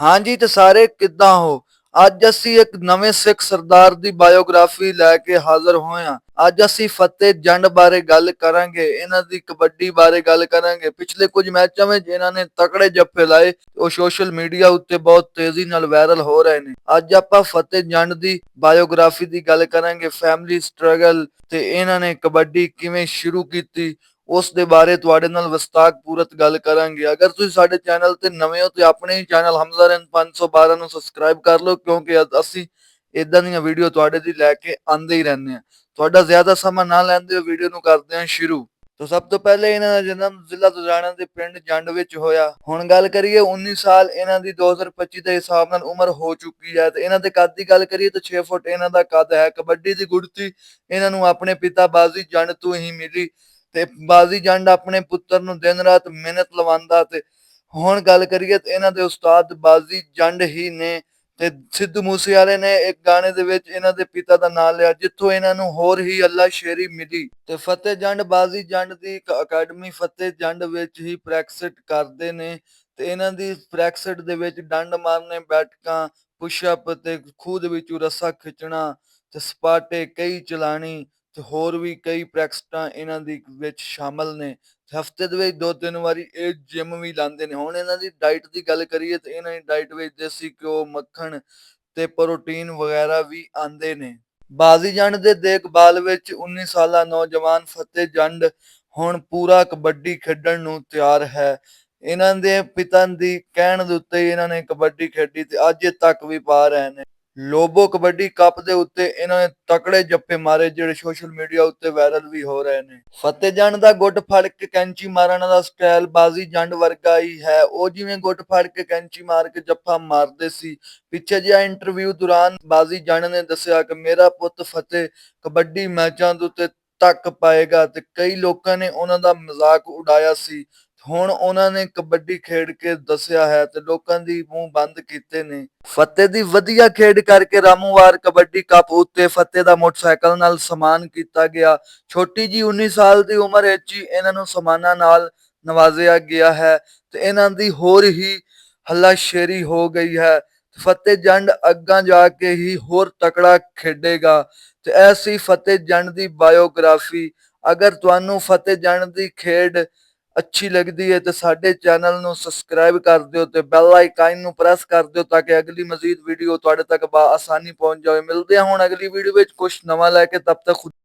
ਹਾਂਜੀ ਤੇ ਸਾਰੇ ਕਿੱਦਾਂ ਹੋ? ਅੱਜ ਅਸੀਂ ਇੱਕ ਨਵੇਂ ਸਿੱਖ ਸਰਦਾਰ ਦੀ ਬਾਇਓਗ੍ਰਾਫੀ ਲੈ ਕੇ ਹਾਜ਼ਰ ਹੋਏ ਹਾਂ। ਅੱਜ ਅਸੀਂ ਫਤਿਹ ਜੰਡ ਬਾਰੇ ਗੱਲ ਕਰਾਂਗੇ, ਇਹਨਾਂ ਦੀ ਕਬੱਡੀ ਬਾਰੇ ਗੱਲ ਕਰਾਂਗੇ। ਪਿਛਲੇ ਕੁਝ ਮੈਚਾਂ ਵਿੱਚ ਇਹਨਾਂ ਨੇ ਤਕੜੇ ਜੱਫੇ ਲਾਏ, ਉਹ ਸੋਸ਼ਲ ਮੀਡੀਆ ਉੱਤੇ ਬਹੁਤ ਤੇਜ਼ੀ ਨਾਲ ਵਾਇਰਲ ਹੋ ਰਹੇ ਨੇ। ਅੱਜ ਆਪਾਂ ਫਤਿਹ ਜੰਡ ਦੀ ਬਾਇਓਗ੍ਰਾਫੀ ਦੀ ਗੱਲ ਕਰਾਂਗੇ, ਫੈਮਿਲੀ ਸਟਰਗਲ ਤੇ ਇਹਨਾਂ ਨੇ ਕਬੱਡੀ ਕਿਵੇਂ ਸ਼ੁਰੂ ਕੀਤੀ ਉਸ ਦੇ ਬਾਰੇ ਤੁਹਾਡੇ ਨਾਲ ਵਿਸਤਾਰ ਪੂਰਤ ਗੱਲ ਕਰਾਂਗੇ। ਅਗਰ ਤੁਸੀਂ ਸਾਡੇ ਚੈਨਲ ਤੇ ਨਵੇਂ ਹੋ ਤੇ ਆਪਣੇ ਚੈਨਲ ਹਮਜ਼ਾ ਰਨ 512 ਨੂੰ ਸਬਸਕ੍ਰਾਈਬ ਕਰ ਲਓ, ਕਿਉਂਕਿ ਅਸੀਂ ਇਦਾਂ ਦੀਆਂ ਵੀਡੀਓ ਤੁਹਾਡੇ ਲਈ ਲੈ ਕੇ ਆਉਂਦੇ ਹੀ ਰਹਿੰਦੇ ਹਾਂ। ਤੁਹਾਡਾ ਜ਼ਿਆਦਾ ਸਮਾਂ ਨਾ ਲੈਂਦੇ ਹੋ ਵੀਡੀਓ ਨੂੰ ਕਰਦੇ ਹਾਂ ਸ਼ੁਰੂ। ਤੋਂ ਸਭ ਤੋਂ ਪਹਿਲੇ ਇਹਨਾਂ ਦਾ ਜਨਮ ਜ਼ਿਲ੍ਹਾ ਲੁਧਿਆਣਾ ਦੇ ਪਿੰਡ ਜੰਡ ਵਿੱਚ ਹੋਇਆ। ਹੁਣ ਗੱਲ ਕਰੀਏ 19 ਸਾਲ ਇਹਨਾਂ ਦੀ 2025 ਦੇ ਹਿਸਾਬ ਨਾਲ ਉਮਰ ਹੋ ਚੁੱਕੀ ਹੈ ਤੇ ਇਹਨਾਂ ਦੇ ਕੱਦ ਦੀ ਗੱਲ ਕਰੀਏ ਤਾਂ 6 ਫੁੱਟ ਇਹਨਾਂ ਦਾ ਕੱਦ ਹੈ। ਕਬੱਡੀ ਦੀ ਗੁੜਤੀ ਇਹਨਾਂ ਨੂੰ ਆਪਣੇ ਪਿਤਾ ਬਾਜ਼ੀ ਜੰਡ ਤੋਂ ਹੀ ਮਿਲੀ। ਤੇ ਬਾਜ਼ੀ ਜੰਡ ਆਪਣੇ ਪੁੱਤਰ ਨੂੰ ਦਿਨ ਰਾਤ ਮਿਹਨਤ ਲਵਾਉਂਦਾ ਤੇ ਹੁਣ ਗੱਲ ਕਰੀਏ ਤੇ ਇਹਨਾਂ ਦੇ ਉਸਤਾਦ ਬਾਜ਼ੀ ਜੰਡ ਹੀ ਨੇ ਤੇ ਸਿੱਧੂ ਮੂਸੇਵਾਲੇ ਨੇ ਇੱਕ ਗਾਣੇ ਦੇ ਵਿੱਚ ਇਹਨਾਂ ਦੇ ਪਿਤਾ ਦਾ ਨਾਮ ਲਿਆ, ਜਿੱਥੋਂ ਇਹਨਾਂ ਨੂੰ ਹੋਰ ਹੀ ਅੱਲਾ ਸ਼ੇਰੀ ਮਿਲੀ। ਤੇ ਫਤਿਹ ਜੰਡ, ਬਾਜ਼ੀ ਜੰਡ ਦੀ ਇੱਕ ਅਕੈਡਮੀ ਫਤਿਹ ਜੰਡ ਵਿੱਚ ਹੀ ਪ੍ਰੈਕਟਿਸ ਕਰਦੇ ਨੇ ਤੇ ਇਹਨਾਂ ਦੀ ਪ੍ਰੈਕਟਿਸ ਦੇ ਵਿੱਚ ਡੰਡ ਮਾਰਨੇ, ਬੈਠਕਾਂ ਪੁਸ਼ਅਪ ਤੇ ਖੂਹ ਦੇ ਵਿੱਚੋਂ ਰੱਸਾ ਖਿੱਚਣਾ ਤੇ ਸਪਾਟੇ ਕਈ ਚਲਾਣੀ ਤੇ ਹੋਰ ਵੀ ਕਈ ਪ੍ਰੈਕਟਿਸਾਂ ਇਹਨਾਂ ਦੀ ਵਿੱਚ ਸ਼ਾਮਲ ਨੇ। ਹਫ਼ਤੇ ਦੇ ਵਿੱਚ ਦੋ ਤਿੰਨ ਵਾਰੀ ਇਹ ਜਿਮ ਵੀ ਲਾਉਂਦੇ ਨੇ। ਹੁਣ ਇਹਨਾਂ ਦੀ ਡਾਈਟ ਦੀ ਗੱਲ ਕਰੀਏ ਤੇ ਇਹਨਾਂ ਦੀ ਡਾਈਟ ਵਿੱਚ ਦੇਸੀ ਘਿਓ, ਮੱਖਣ ਤੇ ਪ੍ਰੋਟੀਨ ਵਗੈਰਾ ਵੀ ਆਂਦੇ ਨੇ। ਬਾਜ਼ੀ ਜੰਡ ਦੇ ਦੇਖਭਾਲ ਵਿੱਚ 19 ਸਾਲਾ ਨੌਜਵਾਨ ਫਤਿਹ ਜੰਡ ਹੁਣ ਪੂਰਾ ਕਬੱਡੀ ਖੇਡਣ ਨੂੰ ਤਿਆਰ ਹੈ। ਇਹਨਾਂ ਦੇ ਪਿਤਾ ਦੀ ਕਹਿਣ ਦੇ ਉੱਤੇ ਇਹਨਾਂ ਨੇ ਕਬੱਡੀ ਖੇਡੀ ਤੇ ਅੱਜ ਤੱਕ ਵੀ ਪਾ ਰਹੇ ਨੇ। ਲੋਬੋ ਕਬੱਡੀ ਕੱਪ ਦੇ ਉੱਤੇ ਇਹਨਾਂ ਨੇ ਤਕੜੇ ਜੱਫੇ ਮਾਰੇ ਜਿਹੜੇ ਸੋਸ਼ਲ ਮੀਡੀਆ ਉੱਤੇ ਵਾਇਰਲ ਵੀ ਹੋ ਰਹੇ ਨੇ। ਫਤਿਹ ਜੰਡ ਦਾ ਗੁੱਟ ਫੜ ਕੇ ਕੈਂਚੀ ਮਾਰਨ ਦਾ ਸਟਾਈਲ ਬਾਜ਼ੀ ਜੰਡ ਵਰਗਾ ਹੀ ਹੈ। ਉਹ ਜਿਵੇਂ ਗੁੱਟ ਫੜ ਕੇ ਕੈਂਚੀ ਮਾਰ ਕੇ ਜੱਫਾ ਮਾਰਦੇ ਸੀ। ਪਿੱਛੇ ਜਿਹਾ ਇੰਟਰਵਿਊ ਦੌਰਾਨ ਬਾਜ਼ੀ ਜੰਡ ਨੇ ਦੱਸਿਆ ਕਿ ਮੇਰਾ ਪੁੱਤ ਫਤਿਹ ਕਬੱਡੀ ਮੈਚਾਂ ਦੇ ਉੱਤੇ ਤੱਕ ਪਾਏਗਾ ਤੇ ਕਈ ਲੋਕਾਂ ਨੇ ਉਹਨਾਂ ਦਾ ਮਜ਼ਾਕ ਉਡਾਇਆ ਸੀ। ਹੁਣ ਉਹਨਾਂ ਨੇ ਕਬੱਡੀ ਖੇਡ ਕੇ ਦੱਸਿਆ ਹੈ ਤੇ ਲੋਕਾਂ ਦੀ ਮੂੰਹ ਬੰਦ ਕੀਤੇ ਨੇ। ਫਤਿਹ ਦੀ ਵਧੀਆ ਖੇਡ ਕਰਕੇ ਰਾਮੂਵਾਰ ਕਬੱਡੀ ਕੱਪ ਉੱਤੇ ਫਤਿਹ ਦਾ ਮੋਟਰਸਾਈਕਲ ਨਾਲ ਸਨਮਾਨ ਕੀਤਾ ਗਿਆ। ਛੋਟੀ ਜੀ 19 ਸਾਲ ਦੀ ਉਮਰ ਵਿੱਚ ਹੀ ਇਹਨਾਂ ਨੂੰ ਸਨਮਾਨਾਂ ਨਾਲ ਨਵਾਜ਼ਿਆ ਗਿਆ ਹੈ ਤੇ ਇਹਨਾਂ ਦੀ ਹੋਰ ਹੀ ਹੱਲਾ ਸ਼ੇਰੀ ਹੋ ਗਈ ਹੈ। ਫਤਿਹ ਜੰਡ ਅੱਗਾ ਜਾ ਕੇ ਹੀ ਹੋਰ ਤਕੜਾ ਖੇਡੇਗਾ ਤੇ ਐਸੀ ਫਤਿਹ ਜੰਡ ਦੀ ਬਾਇਓਗ੍ਰਾਫੀ। ਅਗਰ ਤੁਹਾਨੂੰ ਫਤਿਹ ਜੰਡ ਦੀ ਖੇਡ ਅੱਛੀ ਲੱਗਦੀ ਹੈ ਤੇ ਸਾਡੇ ਚੈਨਲ ਨੂੰ ਸਬਸਕ੍ਰਾਈਬ ਕਰ ਦਿਓ ਤੇ ਬੈਲ ਆਈਕਨ ਨੂੰ ਪ੍ਰੈਸ ਕਰ ਦਿਓ ਤਾਂ ਕਿ ਅਗਲੀ ਮਜ਼ੀਦ ਵੀਡੀਓ ਤੁਹਾਡੇ ਤੱਕ ਬਾ, ਆਸਾਨੀ ਪਹੁੰਚ ਜਾਵੇ। ਮਿਲਦੇ ਹਾਂ ਹੁਣ ਅਗਲੀ ਵੀਡੀਓ ਵਿੱਚ ਕੁਝ ਨਵਾਂ ਲੈ ਕੇ, ਤਬ ਤੱਕ